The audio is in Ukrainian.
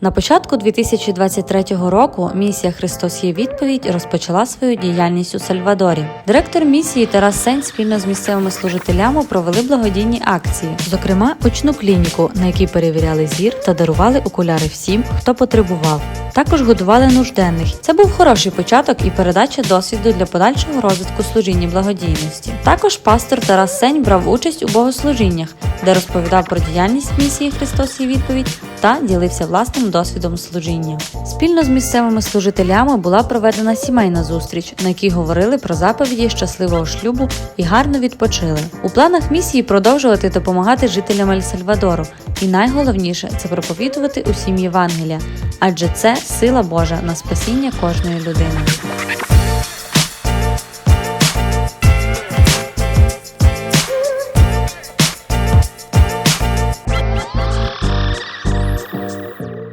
На початку 2023 року місія Христос є відповідь розпочала свою діяльність у Сальвадорі. Директор місії Тарас Сень спільно з місцевими служителями провели благодійні акції, зокрема очну клініку, на якій перевіряли зір та дарували окуляри всім, хто потребував. Також годували нужденних. Це був хороший початок і передача досвіду для подальшого розвитку служіння благодійності. Також пастор Тарас Сень брав участь у богослужіннях, де розповідав про діяльність місії Христос є відповідь та ділився власним досвідом служіння. Спільно з місцевими служителями була проведена сімейна зустріч, на якій говорили про заповіді щасливого шлюбу і гарно відпочили. У планах місії продовжувати допомагати жителям Ель-Сальвадору, і найголовніше це проповідувати усім Євангелія, адже це сила Божа на спасіння кожної людини.